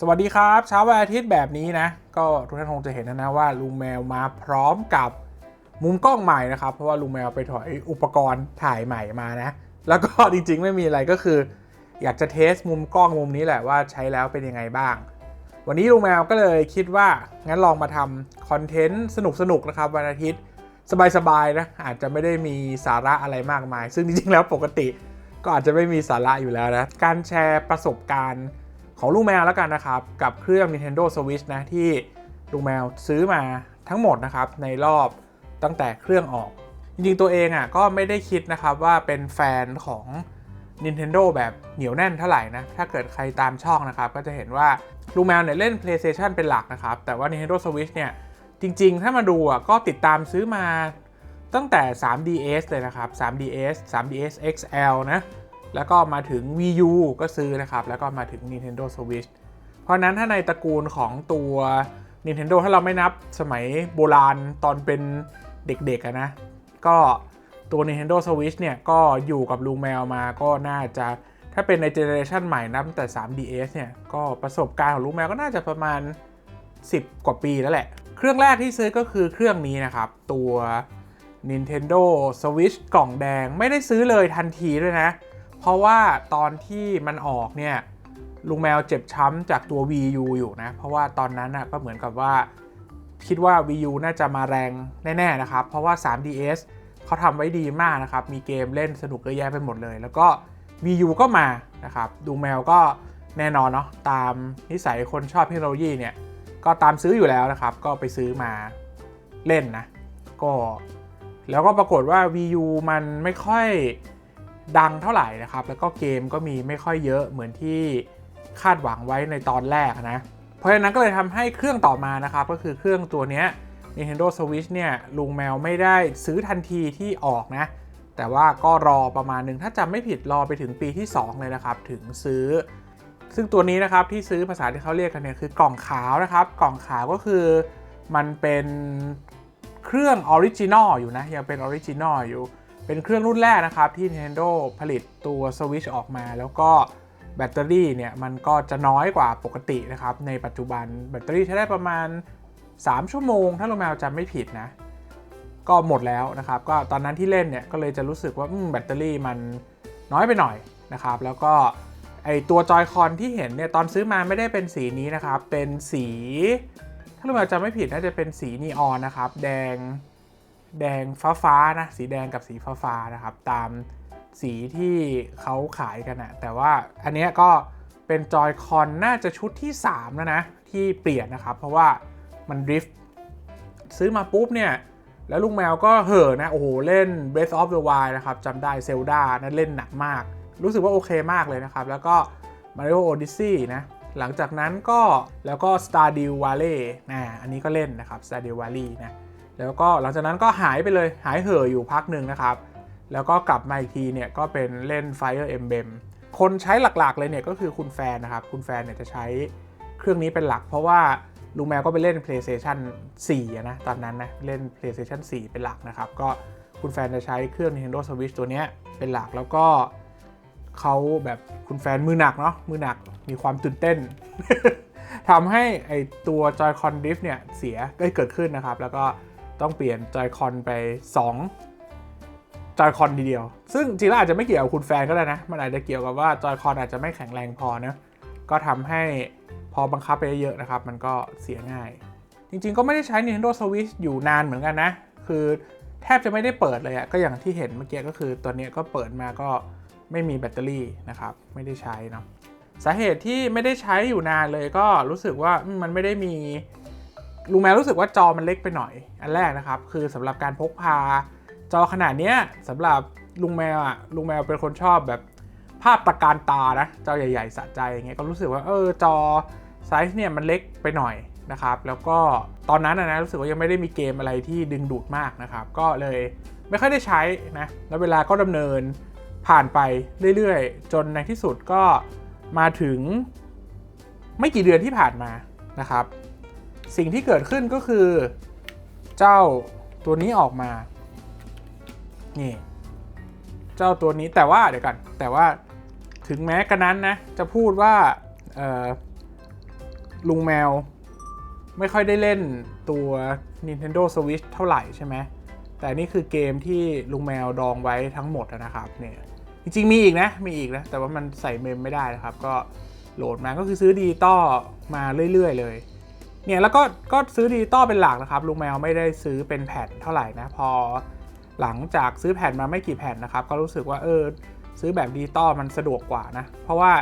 สวัสดีครับ เช้าวันอาทิตย์แบบนี้นะ ก็ทุกท่านคงจะเห็นนะนะว่าลุงแมวมาพร้อมกับมุมกล้องใหม่นะครับ เพราะว่าลุงแมวไปถอยอุปกรณ์ถ่ายใหม่มานะ แล้วก็จริงๆไม่มีอะไรก็คือ อยากจะเทสมุมกล้องมุมนี้แหละว่าใช้แล้วเป็นยังไงบ้าง วันนี้ลุงแมวก็เลยคิดว่างั้นลองมาทำคอนเทนต์สนุกๆนะครับวันอาทิตย์สบายๆนะอาจจะไม่ได้มีสาระอะไรมากมาย ซึ่งจริงๆแล้วปกติ ก็อาจจะไม่มีสาระอยู่แล้วนะการแชร์ประสบการณ์ ของลูกแมวแล้วกันนะครับ กับเครื่อง Nintendo Switch นะที่ลูกแมวซื้อมาทั้งหมดนะครับในรอบตั้งแต่เครื่องออก จริงๆตัวเองอะก็ไม่ได้คิดนะครับว่าเป็นแฟนของ Nintendo แบบเหนียวแน่นเท่าไหร่นะ ถ้าเกิดใครตามช่องนะครับ ก็จะเห็นว่าลูกแมวเนี่ยเล่น PlayStation เป็นหลักนะครับ แต่ว่า Nintendo Switch เนี่ย จริงๆ ถ้ามาดูอะก็ติดตามซื้อมาตั้งแต่ 3DS เลยนะครับ 3DS 3DS XL นะ แล้วก็มาถึง Wii U ก็ซื้อนะครับ แล้วก็มาถึง Nintendo Switch เพราะนั้นถ้าในตระกูลของตัว Nintendo ถ้าเราไม่นับสมัยโบราณตอนเป็นเด็กๆนะ ก็ตัว Nintendo Switch เนี่ย ก็อยู่กับลุงแมวมาก็น่าจะถ้าเป็นในเจเนอเรชันใหม่นับตั้งแต่ 3DS เนี่ย ก็ประสบการณ์ของลุงแมวก็น่าจะประมาณ 10 กว่าปีแล้วแหละ เครื่องแรกที่ซื้อก็คือเครื่องนี้นะครับ ตัว Nintendo Switch กล่องแดงไม่ได้ซื้อเลยทันทีด้วยนะ เพราะว่าตอนที่มันออกเนี่ยลุงแมวเจ็บช้ำจากตัว Wii U อยู่นะ เพราะว่าตอนนั้นน่ะก็เหมือนกับว่า คิดว่า Wii U น่าจะมาแรงแน่ๆนะครับ เพราะว่า 3DS เขาทำไว้ดีมากนะครับ มีเกมเล่นสนุกเยอะแยะไปหมดเลย แล้วก็ Wii U ก็มานะครับลุงแมวก็แน่นอนเนาะตามนิสัยคนชอบเทคโนโลยีเนี่ย ก็ตามซื้ออยู่แล้วนะครับ ก็ไปซื้อมาเล่นนะ ก็ แล้วก็ปรากฏว่า Wii U มันไม่ค่อย ดังเท่าไหร่นะครับ แล้วก็เกมก็มีไม่ค่อยเยอะเหมือนที่คาดหวังไว้ในตอนแรกนะ เพราะฉะนั้นก็เลยทำให้เครื่องต่อมานะครับ ก็คือเครื่องตัวนี้ Nintendo Switch เนี่ยลุงแมวไม่ได้ซื้อทันทีที่ออกนะ แต่ว่าก็รอประมาณหนึ่งถ้าจำไม่ผิดรอไปถึงปีที่ 2 เลยนะครับ ถึงซื้อ ซึ่งตัวนี้นะครับที่ซื้อภาษาที่เขาเรียกกันเนี่ยคือกล่องขาวนะครับ กล่องขาวก็คือมันเป็นเครื่องออริจินอลอยู่นะยังเป็นออริจินอลอยู่ เป็นเครื่องรุ่นแรกนะครับที่ Nintendo ผลิตตัว Switch ออกมา แล้วก็แบตเตอรี่เนี่ยมันก็จะน้อยกว่าปกตินะครับ ในปัจจุบันแบตเตอรี่ใช้ได้ประมาณ 3 ชั่วโมง ถ้าเราแมวจำไม่ผิดนะ ก็หมดแล้วนะครับ ก็ตอนนั้นที่เล่นเนี่ยก็เลยจะรู้สึกว่าแบตเตอรี่มันน้อยไปหน่อยนะครับ แล้วก็ไอตัวจอยคอนที่เห็นเนี่ยตอนซื้อมาไม่ได้เป็นสีนี้นะครับ เป็นสี ถ้าเราจำไม่ผิดน่าจะเป็นสีนีออนนะครับ แดง แดงฟ้าฟ้าๆนะสีแดงกับสีฟ้าฟ้าๆนะครับ ตามสีที่เขาขายกันนะแต่ว่าอันเนี้ยก็เป็นจอยคอนน่าจะชุดที่ 3 แล้วนะ ที่เปลี่ยนนะครับ เพราะว่ามันดริฟต์ซื้อมาปุ๊บเนี่ย แล้วลุงแมวก็เห่อนะ โอ้โห เล่น Breath of the Wild นะครับจำได้เซลดานะเล่นหนักมาก รู้สึกว่าโอเคมากเลยนะครับ แล้วก็ Mario Odyssey นะหลังจากนั้นก็แล้วก็ Stardew Valley นะอันนี้ก็เล่นนะครับ Stardew Valley นะ แล้วก็หลังจากนั้นก็หายไปเลยหายเห่ออยู่พักหนึ่งนะครับ แล้วก็กลับมาอีกทีเนี่ยก็เป็นเล่น Fire Emblem คนใช้หลักๆเลยเนี่ยก็คือคุณแฟนนะครับ คุณแฟนเนี่ยจะใช้เครื่องนี้เป็นหลัก เพราะว่าลุงแมวก็ไปเล่น PlayStation 4 นะตอนนั้นนะเล่น PlayStation 4 เป็นหลักนะครับ ก็คุณแฟนจะใช้เครื่อง Nintendo Switch ตัวเนี้ยเป็นหลักแล้วก็เขาแบบคุณแฟนมือหนักเนาะมือหนักมีความตื่นเต้นทำให้ไอตัว Joy-Con Drift เนี่ยเสียได้เกิดขึ้นนะครับ แล้วก็ ต้องเปลี่ยน Joy-Con ไป2 Joy-Con ทีเดียว ซึ่งจริงแล้วอาจจะไม่เกี่ยวกับคุณแฟนก็ได้นะ มันอาจจะเกี่ยวกับว่า Joy-Con อาจจะไม่แข็งแรงพอนะก็ทำให้พอบังคับไปเยอะนะครับ มันก็เสียง่าย จริงๆก็ไม่ได้ใช้ Nintendo Switch อยู่นานเหมือนกันนะ คือแทบจะไม่ได้เปิดเลยอะก็อย่างที่เห็นเมื่อกี้ก็คือตัวนี้ก็เปิดมาก็ไม่มีแบตเตอรี่นะครับ ไม่ได้ใช้เนาะสาเหตุที่ไม่ได้ใช้อยู่นานเลยก็รู้สึกว่ามันไม่ได้มี ลุงแมวรู้สึกว่าจอมันเล็กไปหน่อย อันแรกนะครับ คือสำหรับการพกพา จอขนาดเนี้ยสำหรับลุงแมวอะลุงแมวเป็นคนชอบแบบภาพตะการตานะจอใหญ่ๆสะใจอย่างเงี้ยก็รู้สึกว่าเออจอไซส์เนี่ยมันเล็กไปหน่อยนะครับแล้วก็ตอนนั้นนะนะรู้สึกว่ายังไม่ได้มีเกมอะไรที่ดึงดูดมากนะครับ ก็เลยไม่ค่อยได้ใช้นะแล้วเวลาก็ดำเนินผ่านไปเรื่อยๆ จนในที่สุดก็มาถึงไม่กี่เดือนที่ผ่านมานะครับ สิ่งที่เกิดขึ้นก็คือเจ้าตัวนี้ออกมา นี่ เจ้าตัวนี้แต่ว่าเดี๋ยวกัน แต่ว่าถึงแม้กระนั้นนะ จะพูดว่าลุงแมวไม่ค่อยได้เล่นตัว Nintendo Switch เท่าไหร่ใช่ไหม แต่นี่คือเกมที่ลุงแมวดองไว้ทั้งหมดนะครับเนี่ยจริงๆมีอีกนะ มีอีกนะ แต่ว่ามันใส่เมมไม่ได้นะครับ ก็โหลดมาก็คือซื้อดีต่อมาเรื่อยๆเลย เนี่ยแล้วก็ก็ซื้อดีต่อเป็นหลักนะครับลุงแมวไม่ได้ซื้อเป็นแผ่นเท่าไหร่นะพอหลังจากซื้อแผ่นมาไม่กี่แผ่นนะครับ ก็รู้สึกว่าเออซื้อแบบดิจิตอลมันสะดวกกว่านะ เพราะว่า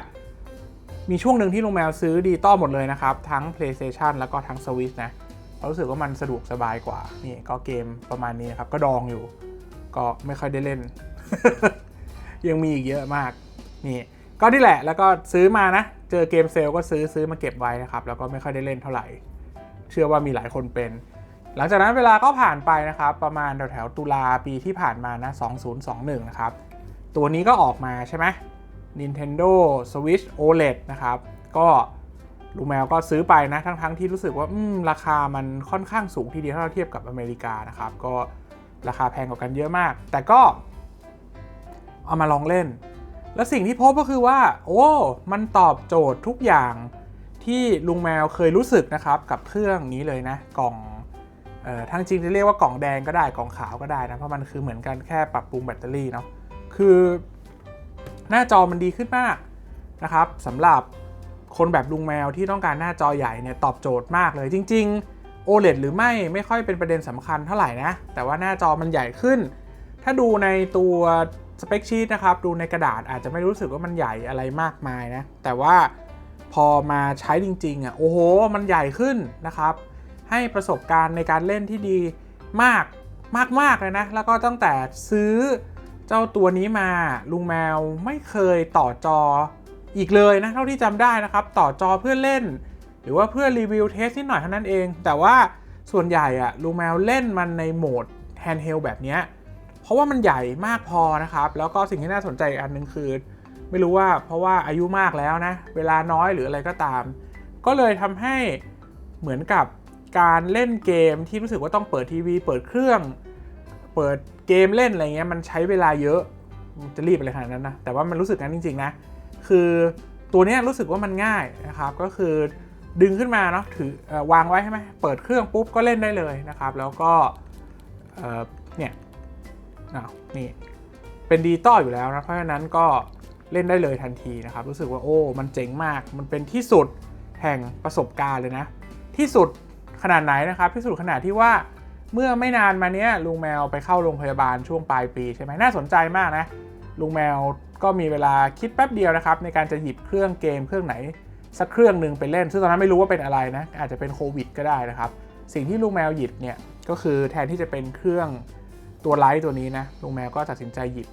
มีช่วงหนึ่งที่ลุงแมวซื้อดิจิตอลหมดเลยนะครับ ทั้ง PlayStation แล้วก็ทั้ง Switch นะเรารู้สึกว่ามันสะดวกสบายกว่านี่ก็เกมประมาณนี้นะครับ ก็ดองอยู่ ก็ไม่ค่อยได้เล่น ยังมีอีกเยอะมากนี่ก็นี่แหละแล้วก็ซื้อมานะ เจอเกมเซลก็ซื้อซื้อมาเก็บไว้นะครับ แล้วก็ไม่ค่อยได้เล่นเท่าไหร่ เชื่อว่ามีหลายคนเป็น หลังจากนั้นเวลาก็ผ่านไปนะครับ ประมาณแถวๆตุลาปีที่ผ่านมานะ 2021 นะครับ ตัวนี้ก็ออกมาใช่ไหม Nintendo Switch OLED นะครับ ก็ลูแมวก็ซื้อไปนะ ทั้งๆทที่รู้สึกว่าราคามันค่อนข้างสูงทีเดียวถ้าเราเทียบกับอเมริกานะครับ ก็ราคาแพงกว่ากันเยอะมาก แต่ก็เอามาลองเล่น แล้วสิ่งที่พบก็คือว่า โอ้ มันตอบโจทย์ทุกอย่าง ที่ลุงแมวเคยรู้สึกนะครับกับเครื่องนี้เลยนะ กล่องเอ่อทั้งจริงจะเรียกว่ากล่องแดงก็ได้กล่องขาวก็ได้นะเพราะมันคือเหมือนกันแค่ปรับปรุงแบตเตอรี่เนาะคือหน้าจอมันดีขึ้นมากนะครับสำหรับคนแบบลุงแมวที่ต้องการหน้าจอใหญ่เนี่ยตอบโจทย์มากเลยจริง ๆ OLED หรือไม่ไม่ค่อยเป็นประเด็นสำคัญเท่าไหร่นะ แต่ว่าหน้าจอมันใหญ่ขึ้น ถ้าดูในตัวสเปคชีตนะครับ ดูในกระดาษอาจจะไม่รู้สึกว่ามันใหญ่อะไรมากมายนะ แต่ว่า พอมาใช้จริงๆอะโอ้โห มันใหญ่ขึ้นนะครับ ให้ประสบการณ์ในการเล่นที่ดีมากมากมากเลยนะ แล้วก็ตั้งแต่ซื้อเจ้าตัวนี้มาลุงแมวไม่เคยต่อจออีกเลยนะ เท่าที่จำได้นะครับ ต่อจอเพื่อเล่น หรือว่าเพื่อรีวิวเทสนิดหน่อยเท่านั้นเอง แต่ว่าส่วนใหญ่อะลุงแมวเล่นมันในโหมดแฮนด์เฮลแบบนี้เพราะว่ามันใหญ่มากพอนะครับ แล้วก็สิ่งที่น่าสนใจอีกอันหนึ่งคือ ไม่รู้ว่าเพราะว่าอายุมากแล้วนะ เวลาน้อยหรืออะไรก็ตาม ก็เลยทำให้เหมือนกับการเล่นเกมที่รู้สึกว่าต้องเปิดทีวี เปิดเครื่อง เปิดเกมเล่นอะไรเงี้ยมันใช้เวลาเยอะจะรีบอะไรขนาดนั้นนะ แต่ว่ามันรู้สึกงั้นจริง ๆ นะ คือตัวนี้รู้สึกว่ามันง่ายนะครับ ก็คือดึงขึ้นมาเนาะถือวางไว้ใช่ไหมเปิดเครื่องปุ๊บก็เล่นได้เลยนะครับ แล้วก็เเนี่ยนี่เป็นดิจิตออยู่แล้วนะ เพราะฉะนั้นก็ เล่นได้เลยทันทีนะครับ รู้สึกว่าโอ้ มันเจ๋งมาก มันเป็นที่สุดแห่งประสบการณ์เลยนะ ที่สุดขนาดไหนนะครับ ที่สุดขนาดที่ว่าเมื่อไม่นานมาเนี้ยลุงแมวไปเข้าโรงพยาบาลช่วงปลายปีใช่ไหมน่าสนใจมากนะลุงแมวก็มีเวลาคิดแป๊บเดียวนะครับ ในการจะหยิบเครื่องเกมเครื่องไหน สักเครื่องหนึ่งไปเล่น ซึ่งตอนนั้นไม่รู้ว่าเป็นอะไรนะ อาจจะเป็นโควิดก็ได้นะครับ สิ่งที่ลุงแมวหยิบเนี่ยก็คือแทนที่จะเป็นเครื่องตัวไลท์ตัวนี้นะลุงแมวก็ตัดสินใจหยิบ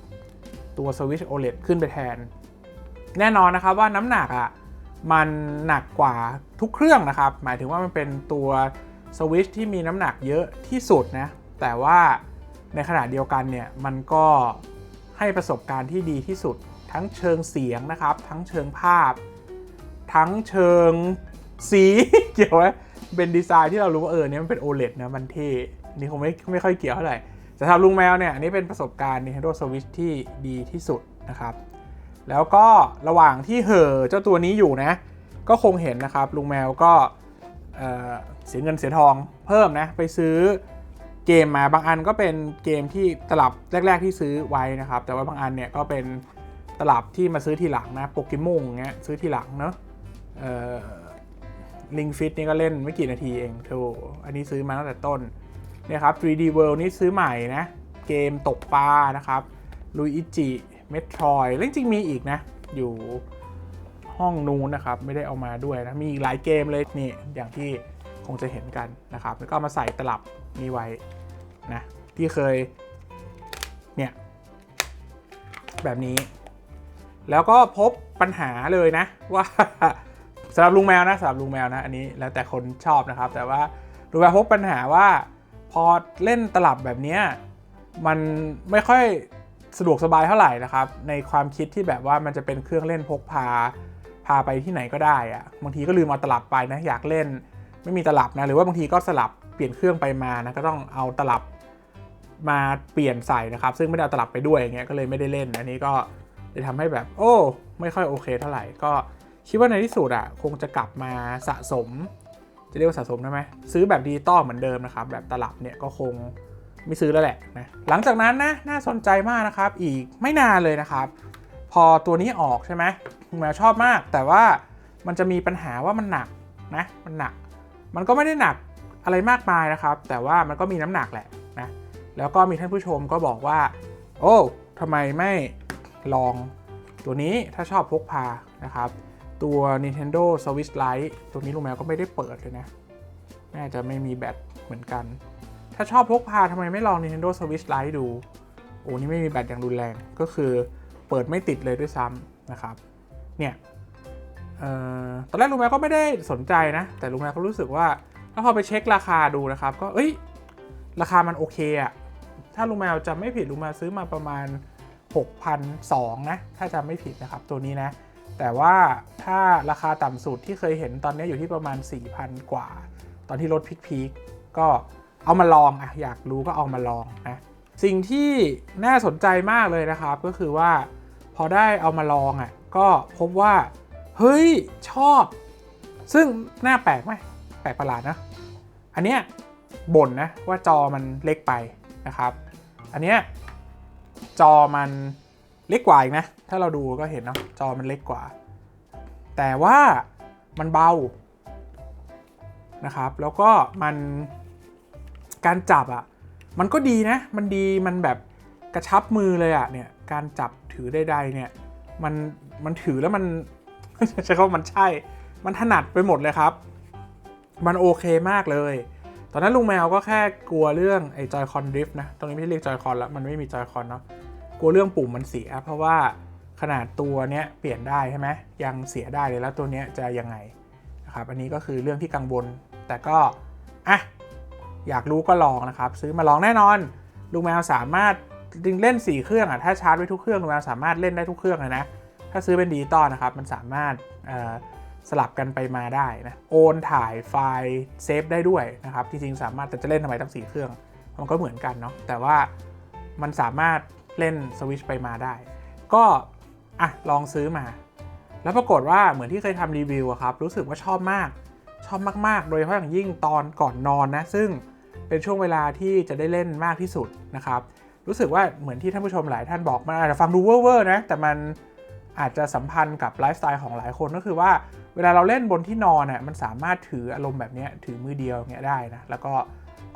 ตัว Switch OLED ขึ้นไปแทน แน่นอนนะครับว่าน้ำหนักอะ่ะมันหนักกว่าทุกเครื่องนะครับ หมายถึงว่ามันเป็นตัว Switch ที่มีน้ำหนักเยอะที่สุดนะ แต่ว่าในขณะเดียวกันเนี่ยมันก็ให้ประสบการณ์ที่ดีที่สุด ทั้งเชิงเสียงนะครับ ทั้งเชิงภาพ ทั้งเชิงสีเกี่ยวไหมเป็นดีไซน์ที่เรารู้ว่าเออเนี่ยมันเป็น OLED นะมันเท่นี่คงไม่ไม่ค่อยเกี่ยวเท่าไหร่ สำหรับลุงแมวเนี่ยอันนี้เป็นประสบการณ์ Nintendo Switch ที่ดีที่สุดนะครับ แล้วก็ระหว่างที่เห่อเจ้าตัวนี้อยู่นะ ก็คงเห็นนะครับ ลุงแมวก็เสียเงินเสียทองเพิ่มนะ ไปซื้อเกมมาบางอันก็เป็นเกมที่ตลับแรก ๆ ที่ซื้อไว้นะครับ แต่ว่าบางอันเนี่ยก็เป็นตลับที่มาซื้อทีหลังนะโปเกมอนเงี้ยซื้อทีหลังเนาะลิงฟิตนี่ก็เล่นไม่กี่นาทีเองโธ่อันนี้ซื้อมาตั้งแต่ต้น นี่ยครับ 3D World นี่ซื้อใหม่นะ เกมตกปลานะครับลุยอิจิเมทรยแล้วจริงมีอีกนะ อยู่ห้องนู้นนะครับ ไม่ได้เอามาด้วยนะ มีอีกหลายเกมเลยนี่อย่างที่คงจะเห็นกันนะครับ แล้วก็มาใส่ตลับนี้ไว้นะที่เคยเนี่ยแบบนี้ แล้วก็พบปัญหาเลยนะ ว่าสำหรับลุงแมวนะสำหรับลุงแมวนะ อันนี้แล้วแต่คนชอบนะครับ แต่ว่าลุงแมวพบปัญหาว่า พอเล่นตลับแบบนี้มันไม่ค่อยสะดวกสบายเท่าไหร่นะครับ ในความคิดที่แบบว่ามันจะเป็นเครื่องเล่นพกพา พาไปที่ไหนก็ได้อะบางทีก็ลืมเอาตลับไปนะอยากเล่น ไม่มีตลับนะหรือว่าบางทีก็สลับเปลี่ยนเครื่องไปมานะก็ต้องเอาตลับมาเปลี่ยนใส่นะครับ ซึ่งไม่ได้เอาตลับไปด้วยอย่างเงี้ยก็เลยไม่ได้เล่น อันนี้ก็เลยทำให้แบบ โอ้ ไม่ค่อยโอเคเท่าไหร่ก็คิดว่าในที่สุดอะคงจะกลับมาสะสม จะเรียกว่าสะสมได้ไหมซื้อแบบดิจิตอลเหมือนเดิมนะครับ แบบตลับเนี่ยก็คงไม่ซื้อแล้วแหละนะหลังจากนั้นนะน่าสนใจมากนะครับ อีกไม่นานเลยนะครับ พอตัวนี้ออกใช่ไหมแมวชอบมาก แต่ว่ามันจะมีปัญหาว่ามันหนักนะมันหนัก มันก็ไม่ได้หนักอะไรมากมายนะครับ แต่ว่ามันก็มีน้ำหนักแหละนะแล้วก็มีท่านผู้ชมก็บอกว่า โอ้ทำไมไม่ลองตัวนี้ถ้าชอบพกพานะครับ ตัว Nintendo Switch Lite ตัวนี้ลุงแมวก็ไม่ได้เปิดเลยนะ น่าจะไม่มีแบตเหมือนกัน ถ้าชอบพกพาทำไมไม่ลอง Nintendo Switch Lite ดู โอ้นี่ไม่มีแบตอย่างรุนแรง ก็คือเปิดไม่ติดเลยด้วยซ้ำนะครับ เนี่ยเอ่อตอนแรกลุงแมวก็ไม่ได้สนใจนะ แต่ลุงแมวก็รู้สึกว่าแล้วพอไปเช็คราคาดูนะครับ ก็เอ้ย ราคามันโอเคอะถ้าลุงแมวจำไม่ผิดลุงแมวซื้อมาประมาณ6,200นะ ถ้าจำไม่ผิดนะครับตัวนี้นะ แต่ว่าถ้าราคาต่ำสุดที่เคยเห็นตอนนี้อยู่ที่ประมาณ 4,000 กว่า ตอนที่รถพีคๆก็เอามาลองอะอยากรู้ก็เอามาลองนะสิ่งที่น่าสนใจมากเลยนะครับ ก็คือว่าพอได้เอามาลองอะก็พบว่าเฮ้ยชอบ ซึ่งน่าแปลกไหมแปลกประหลาดนะอันเนี้ยบ่นนะว่าจอมันเล็กไปนะครับ อันเนี้ยจอมัน เล็กกว่าอีกนะ ถ้าเราดูก็เห็นเนาะจอมันเล็กกว่า แต่ว่ามันเบานะครับ แล้วก็มันการจับอะ่ะมันก็ดีนะ มันดีมันแบบกระชับมือเลยอะ่ะเนี่ยการจับถือใดๆเนี่ยมันมันถือแล้วมันใช้คำว่ามันใช่ มันถนัดไปหมดเลยครับ มันโอเคมากเลย ตอนนั้นลุงแมวก็แค่กลัวเรื่องไอ้จอยคอนดริฟต์นะ ตรงนี้ไม่ใช่เรียกจอยคอนแล้วมันไม่มีจอยคอนเนาะ กลัวเรื่องปุ่มมันเสีย เพราะว่าขนาดตัวเนี้ยเปลี่ยนได้ใช่ไหมยังเสียได้เลยแล้วตัวเนี้ยจะยังไงนะครับอันนี้ก็คือเรื่องที่กังวล แต่ก็อะอยากรู้ก็ลองนะครับ ซื้อมาลองแน่นอนลุงแมวสามารถจริงเล่น 4 เครื่องอะถ้าชาร์จไว้ทุกเครื่องลุงแมวสามารถเล่นได้ทุกเครื่องเลยนะถ้าซื้อเป็นดิจิตอลนะครับมันสามารถสลับกันไปมาได้นะโอนถ่ายไฟล์เซฟได้ด้วยนะครับจริงๆสามารถแต่จะเล่นทำไมทั้ง4เครื่อง มันก็เหมือนกันเนาะแต่ว่ามันสามารถ เล่นสวิชไปมาได้ ก็อะลองซื้อมา แล้วปรากฏว่าเหมือนที่เคยทำรีวิวอะครับ รู้สึกว่าชอบมาก ชอบมาก ๆ โดยเฉพาะอย่างยิ่งตอนก่อนนอนนะ ซึ่งเป็นช่วงเวลาที่จะได้เล่นมากที่สุดนะครับ รู้สึกว่าเหมือนที่ท่านผู้ชมหลายท่านบอกมันอาจจะฟังดูเว่อร์ๆนะ แต่มันอาจจะสัมพันธ์กับไลฟ์สไตล์ของหลายคนก็คือว่าเวลาเราเล่นบนที่นอนน่ะมันสามารถถืออารมณ์แบบเนี้ยถือมือเดียวเงี้ยได้นะ แล้วก็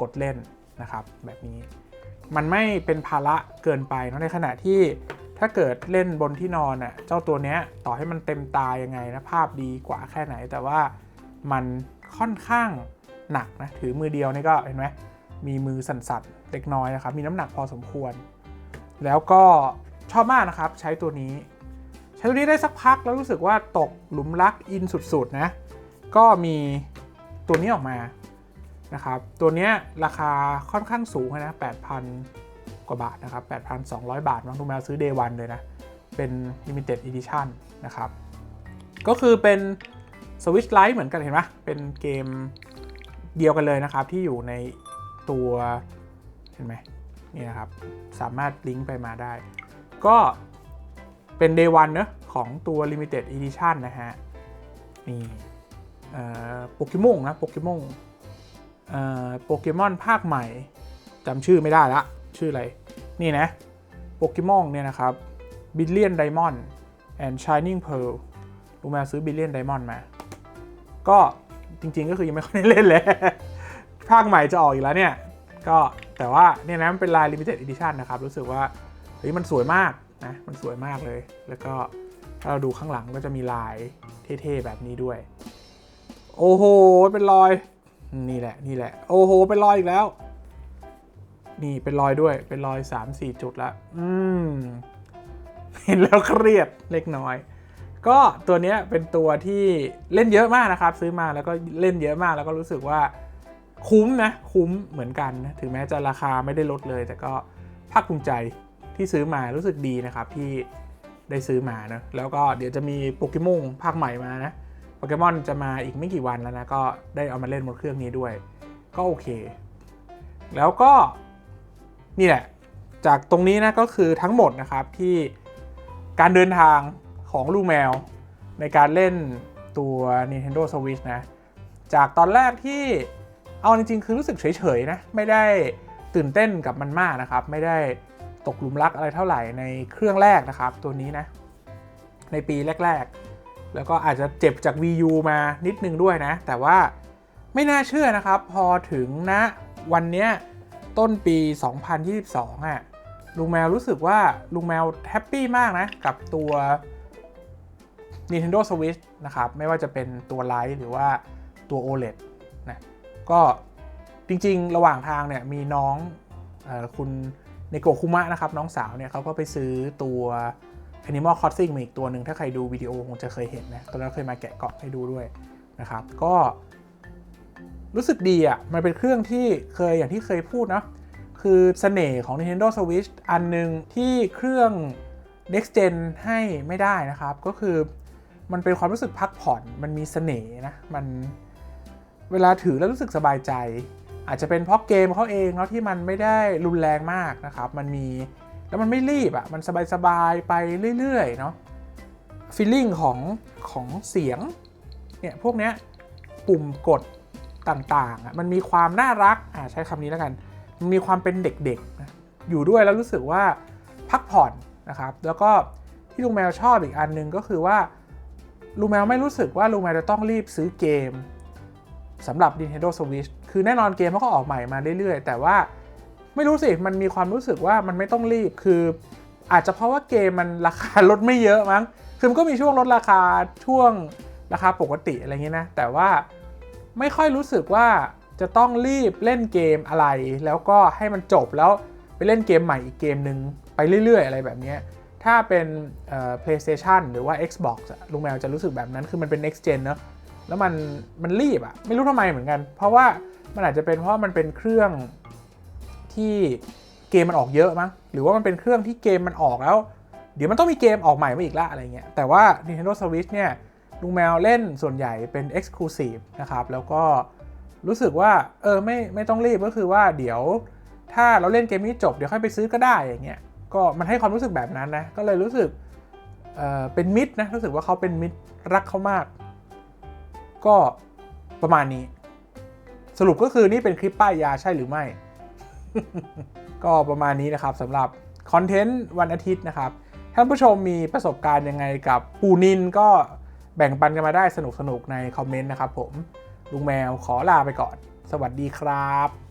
กดเล่นนะครับแบบนี้ มันไม่เป็นภาระเกินไปเนอะในขณะที่ถ้าเกิดเล่นบนที่นอนอะเจ้าตัวเนี้ยต่อให้มันเต็มตายังไงนะภาพดีกว่าแค่ไหน แต่ว่ามันค่อนข้างหนักนะถือมือเดียวนี่ก็เห็นไหมมีมือสั่นๆเล็กน้อยนะครับมีน้ำหนักพอสมควร แล้วก็ชอบมากนะครับใช้ตัวนี้ ใช้ตัวนี้ได้สักพักแล้วรู้สึกว่าตกหลุมรักอินสุดๆนะก็มีตัวนี้ออกมา นะครับ ตัวนี้ราคาค่อนข้างสูงนะ 8,000 กว่าบาทนะครับ 8,200 บาทน้องทุกแมวซื้อ day one เลยนะ เป็น limited edition นะครับ ก็คือเป็น Switch Lite เหมือนกันเห็นไหมเป็นเกมเดียวกันเลยนะครับ ที่อยู่ในตัวเห็นไหมนี่นะครับ สามารถลิงก์ไปมาได้ ก็เป็น day one เนอะของตัว limited edition นะฮะ นี่โปเกมอนนะโปเกมอน โปเกมอนภาคใหม่จำชื่อไม่ได้ละ ชื่ออะไร นี่นะโปเกมอนเนี่ยนะครับ Billion Diamond and Shining Pearl ลูกแมซื้อ Billion Diamond มา ก็จริงๆก็คือยังไม่ค่อยได้เล่นเลย ภาคใหม่จะออกอีกแล้วเนี่ย ก็แต่ว่าเนี่ยนะมันเป็นลาย Limited Edition นะครับ รู้สึกว่า เฮ้ยมันสวยมากนะ มันสวยมากเลย แล้วก็ถ้าเราดูข้างหลังก็จะมีลายเท่ๆแบบนี้ด้วย โอ้โห เป็นรอย นี่แหละนี่แหละ โอ้โห เป็นรอยอีกแล้ว นี่เป็นรอยด้วย เป็นรอย 3 4 จุดละอืม เห็นแล้วเครียดเล็กน้อย ก็ตัวนี้เป็นตัวที่เล่นเยอะมากนะครับ ซื้อมาแล้วก็เล่นเยอะมากแล้วก็รู้สึกว่าคุ้มนะ คุ้มเหมือนกันนะ ถึงแม้จะราคาไม่ได้ลดเลย แต่ก็ภาคภูมิใจที่ซื้อมารู้สึกดีนะครับที่ได้ซื้อมานะแล้วก็เดี๋ยวจะมีโปเกมอนภาคใหม่มานะ เกมอนจะมาอีกไม่กี่วันแล้วนะ ก็ได้เอามาเล่นบนเครื่องนี้ด้วย ก็โอเค แล้วก็ นี่แหละ จากตรงนี้นะก็คือทั้งหมดนะครับที่การเดินทางของลูกแมว ในการเล่นตัว Nintendo Switch นะ จากตอนแรกที่เอาจริงๆ คือรู้สึกเฉยๆนะ ไม่ได้ตื่นเต้นกับมันมากนะครับ ไม่ได้ตกหลุมรักอะไรเท่าไหร่ในเครื่องแรกนะครับ ตัวนี้นะ ในปีแรกๆ แล้วก็อาจจะเจ็บจาก Wii U มานิดนึงด้วยนะ แต่ว่าไม่น่าเชื่อนะครับ พอถึงณวันเนี้ยต้นปี 2022อะลุงแมวรู้สึกว่าลุงแมวแฮปปี้มากนะ กับตัว Nintendo Switch นะครับ ไม่ว่าจะเป็นตัวไลท์หรือว่าตัว OLED นะก็จริงๆ ระหว่างทางเนี่ยมีน้องอคุณเนโกคุมะนะครับ น้องสาวเนี่ยเขาก็ไปซื้อตัว Animal Crossing มาอีกตัวหนึ่งถ้าใครดูวิดีโอคงจะเคยเห็นนะตอนนั้นเคยมาแกะกล่องให้ดูด้วยนะครับ ก็รู้สึกดีอะ่ะ มันเป็นเครื่องที่เคยอย่างที่เคยพูดเนาะคือเสน่ห์ของ Nintendo Switch อันหนึ่งที่เครื่อง next gen ให้ไม่ได้นะครับ ก็คือมันเป็นความรู้สึกพักผ่อน มันมีเสน่ห์นะ มันเวลาถือแล้วรู้สึกสบายใจ อาจจะเป็นเพราะเกมเขาเองเนาะที่มันไม่ได้รุนแรงมากนะครับ มันมี แล้วมันไม่รีบอะ่ะมันสบายๆไปเรื่อยๆเนาะฟีลลิ่งของของเสียงเนี่ยพวกเนี้ยปุ่มกดต่างๆอะมันมีความน่ารักอ่าใช้คำนี้แล้วกัน มันมีความเป็นเด็กๆนะอยู่ด้วยแล้วรู้สึกว่าพักผ่อนนะครับ แล้วก็ที่ลุงแมวชอบอีกอันหนึงก็คือว่าลุงแมวไม่รู้สึกว่าลุงแมวจะต้องรีบซื้อเกมสำหรับ Nintendo Switch คือแน่นอนเกมเขาก็ออกใหม่มาเรื่อยๆ แต่ว่า ไม่รู้สิ มันมีความรู้สึกว่ามันไม่ต้องรีบ คือ อาจจะเพราะว่าเกมมันราคาลดไม่เยอะมั้ง คือมันก็มีช่วงลดราคาช่วงราคาปกติอะไรเงี้ยนะ แต่ว่าไม่ค่อยรู้สึกว่าจะต้องรีบเล่นเกมอะไร แล้วก็ให้มันจบแล้วไปเล่นเกมใหม่อีกเกมหนึ่งไปเรื่อย ๆ อะไรแบบนี้ถ้าเป็นเอ่อ PlayStation หรือว่า Xbox ลุงแมวจะรู้สึกแบบนั้นคือมันเป็น next gen เนอะแล้วมันมันรีบอะไม่รู้ทำไมเหมือนกัน เพราะว่ามันอาจจะเป็นเพราะมันเป็นเครื่อง ที่เกมมันออกเยอะมั้งหรือว่ามันเป็นเครื่องที่เกมมันออกแล้ว เดี๋ยวมันต้องมีเกมออกใหม่มาอีกละอะไรเงี้ยแต่ว่า Nintendo Switch เนี่ยลุงแมวเล่นส่วนใหญ่เป็น Exclusive นะครับแล้วก็รู้สึกว่าเออไม่ไม่ต้องรีบก็คือว่าเดี๋ยวถ้าเราเล่นเกมนี้จบเดี๋ยวค่อยไปซื้อก็ได้อย่างเงี้ยก็มันให้ความรู้สึกแบบนั้นนะก็เลยรู้สึกเออเป็นมิตรนะรู้สึกว่าเขาเป็นมิตรรักเขามาก ก็ประมาณนี้ สรุปก็คือนี่เป็นคลิปป้ายยาใช่หรือไม่ ก็ประมาณนี้นะครับสำหรับคอนเทนต์วันอาทิตย์นะครับ ท่านผู้ชมมีประสบการณ์ยังไงกับปูนินก็แบ่งปันกันมาได้สนุกๆในคอมเมนต์นะครับผม ลุงแมวขอลาไปก่อน สวัสดีครับ